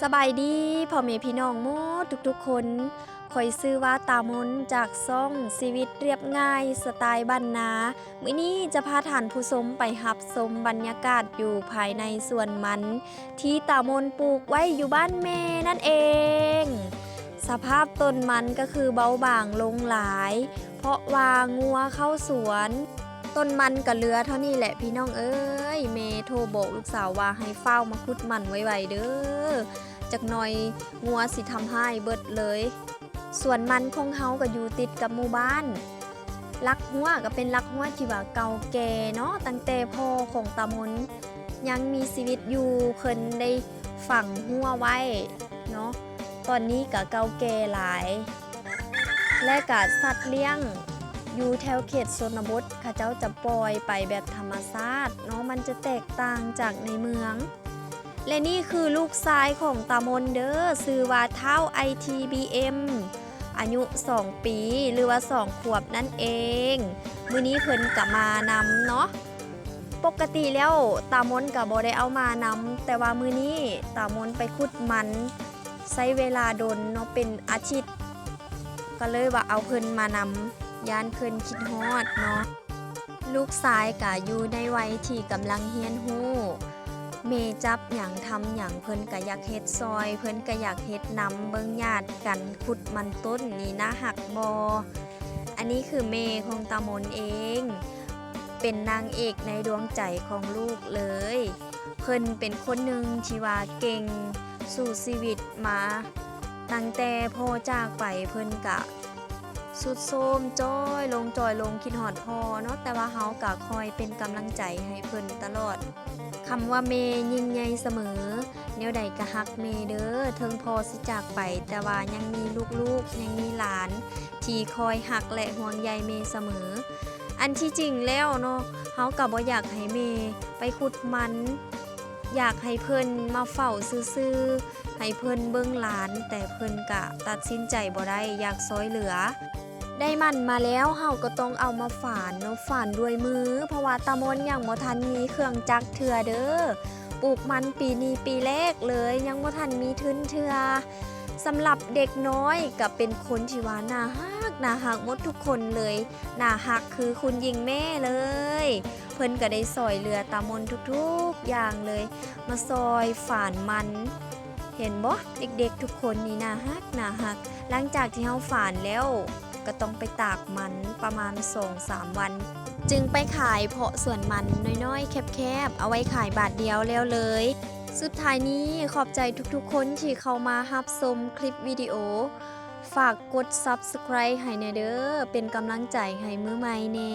สบายดีพ่อแม่พี่น้องหมดทุกๆคนคอยซื้อว่าตามนจากซ่องชีวิตเรียบง่าย สไตล์บ้านนามื้อนี้จะพาท่านผู้ชมไปหับชมบรรยากาศอยู่ภายในสวนมัน ที่ตามนปลูกไว้อยู่บ้านแม่นั่นเอง สภาพต้นมันก็คือเบาบางลงหลาย เพราะว่างัวเข้าสวน ต้นมันกับเรือเท่านี้แหละพี่น้องเอ้ยเมโทรบอกลูกสาวว่าให้เฝ้ามาคุดมันไวๆเด้อจากหน่อยงัวสิทำให้เบิดเลย ส่วนมันของเฮาก็อยู่ติดกับหมู่บ้านลักหัวก็เป็นลักหัวที่ว่าเก่าแก่เนาะตั้งแต่พ่อของตามนยังมีชีวิตอยู่เพิ่นได้ฝังหัวไว้เนาะตอนนี้ก็เก่าแก่หลาย และก็สัตว์เลี้ยง อยู่แถวเขตชนบทข้าเจ้าจะปล่อยไปแบบธรรมชาติเนาะมันจะแตกต่างจากในเมือง และนี่คือลูกชายของตามนเด้อซื้อว่าเท้า ITBM อายุ 2 ปีหรือว่า 2 ขวบนั่นเอง มื้อนี้เพิ่นกับมานำเนาะปกติแล้วตามนกับบ่ได้เอามานำแต่ว่ามื้อนี้ตามนไปขุดมันใช้เวลาโดนเนาะเป็นอาทิตย์ก็เลยว่าเอาเพิ่นมานำ ยานเพิ่นคิดฮอดเนาะลูกชายกะอยู่ในวัยที่กำลังเฮียนฮู้เมจับหยังทำหยังเพิ่นก็อยากเฮ็ดซอย เพิ่นก็อยากเฮ็ดนำเบิ่งญาติกันขุดมันต้นนี่นะหักบอ อันนี้คือเมของตามนเอง เป็นนางเอกในดวงใจของลูกเลย เพิ่นเป็นคนหนึ่งที่ว่าเก่ง สู่ชีวิตมา ตั้งแต่พ่อจากไปเพิ่นกะ สุดโทมจ้อยลงจอยลงคิดหอดพอเนาะแต่ว่าเฮากะคอยเป็นกำลังใจให้เพิ่นตลอดคำว่าเมยิ่งใหญ่เสมอแนวใดกะฮักเมเด้อเทิงพอสิจากไป แต่ว่ายังมีลูกๆยังมีหลาน ที่คอยหักและห่วงใยเมเสมอ อันที่จริงแล้วเนาะเฮาก็บ่อยากให้เมไปขุดมันอยากให้เพิ่นมาเฝ้าซื่อๆให้เพิ่นเบิ่งหลาน แต่เพิ่นกะตัดสินใจบ่ได้อยากซอยเหลือ ได้มันมาแล้วเฮาก็ต้องเอามาฝานเนาะฝานด้วยมือ เพราะว่าตามนอยังบ่ทันมีเครื่องจักรเทือเด้อปลูกมันปีนี้ปีแรกเลยยังบ่ทันมีทุนเทือสำหรับเด็กน้อยก็เป็นคนที่ว่าน่าฮักน่าฮักหมดทุกคนเลยน่าฮักคือคุณยิงแม่เลย เพิ่นก็ได้ซอยเรือตามนทุกๆอย่างเลย มาซอยฝานมัน เห็นบ่เด็กๆทุกคนนี่น่าฮักน่าฮัก หลังจากที่เฮาฝานแล้ว ก็ต้องไปตากมันประมาณ2-3วัน จึงไปขายเพาะส่วนมันน้อยๆ แคบๆ เอาไว้ขายบาทเดียวแล้วเลย สุดท้ายนี้ขอบใจทุกๆ คนที่เข้ามารับชมคลิปวิดีโอ ฝากกด Subscribe ให้แน่เด้อเป็นกำลังใจให้มือใหม่แน่